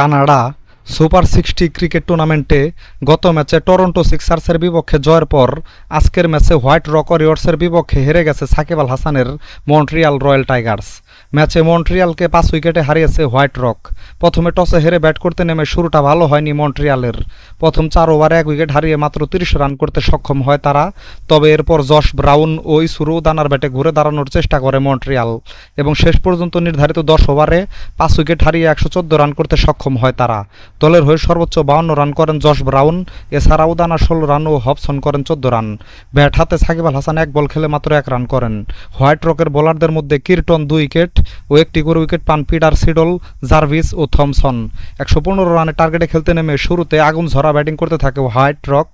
Canada super sixty cricket টুর্নামেন্টে গত ম্যাচে টরন্টো সিক্সার্সের বিপক্ষে জয়ের পর আজকের ম্যাচে হোয়াইট রক ওয়ারিয়র্সের বিপক্ষে হেরে গেছে সাকিব আল হাসানের মন্ট্রিয়াল রয়্যাল টাইগার্স। ম্যাচে মন্ট্রিয়ালকে পাঁচ উইকেটে হারিয়েছে হোয়াইট রক। প্রথমে টসে হেরে ব্যাট করতে নেমে শুরুটা ভালো হয়নি মন্ট্রিয়ালের। প্রথম চার ওভারে এক উইকেট হারিয়ে মাত্র তিরিশ রান করতে সক্ষম হয় তারা। তবে এরপর জশ ব্রাউন ও ইসুরু দানার ব্যাটে ঘুরে দাঁড়ানোর চেষ্টা করে মন্ট্রিয়াল। এবং শেষ পর্যন্ত নির্ধারিত দশ ওভারে পাঁচ উইকেট হারিয়ে একশো চোদ্দ রান করতে সক্ষম হয় তারা। দলের হয়ে সর্বোচ্চ বাউন্ন রান করেন জশ ব্রাউন। এছাড়াও দানা ষোলো রান ও হবসন করেন চোদ্দ রান। ব্যাট হাতে সাকিব আল হাসান এক বল খেলে মাত্র এক রান করেন। হোয়াইট রকের বোলারদের মধ্যে কিরটন দুই উইকেট ও একটি করে উইকেট পান পিটার সিডল, জার্ভিস ও থমসন। একশো পনেরো রানের টার্গেটে খেলতে নেমে শুরুতে আগুন ঝরা ব্যাটিং করতে থাকে হোয়াইট রক।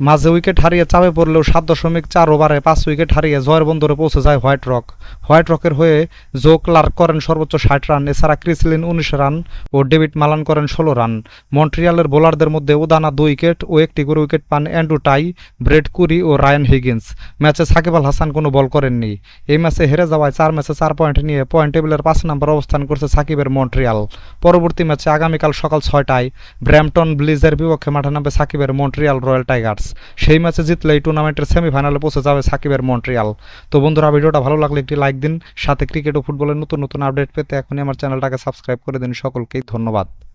মাঝে উইকেট হারিয়ে চাপে পড়লেও সাত দশমিক চার ওভারে পাঁচ উইকেট হারিয়ে জয়ের বন্দরে পৌঁছে যায় হোয়াইট রক হোয়াইট রকের হয়ে জো ক্লার্ক করেন সর্বোচ্চ ষাট রান, এছাড়া ক্রিসলিন উনিশ রান ও ডেভিড মালান করেন ষোলো রান। মন্ট্রিয়ালের বোলারদের মধ্যে উদানা দুই উইকেট ও একটি করে উইকেট পান অ্যান্ড্রু টাই ব্রেড কুরি ও রায়ান হিগিন্স ম্যাচে সাকিব আল হাসান কোনো বল করেননি। এই ম্যাচে হেরে যাওয়ায় চার ম্যাচে চার পয়েন্ট নিয়ে পয়েন্ট টেবিলের পাঁচ নম্বর অবস্থান করছে সাকিবের মন্ট্রিয়াল পরবর্তী ম্যাচে আগামীকাল সকাল ছয়টায় ব্র্যাম্পটন ব্লিজের বিপক্ষে মাঠে নামবে সাকিবের মন্ট্রিয়াল রয়্যাল টাইগার্স সেই ম্যাচে জিতলে এই টুর্নামেন্টের সেমিফাইনালে পৌঁছে যাবে সাকিবের মন্ট্রিয়াল। তো বন্ধুরা, ভিডিওটা ভালো লাগলে একটি লাইক দিন, সাথে ক্রিকেট ও ফুটবলের নতুন নতুন আপডেট পেতে এখনই আমার চ্যানেলটাকে সাবস্ক্রাইব করে দিন। সকলকেই ধন্যবাদ।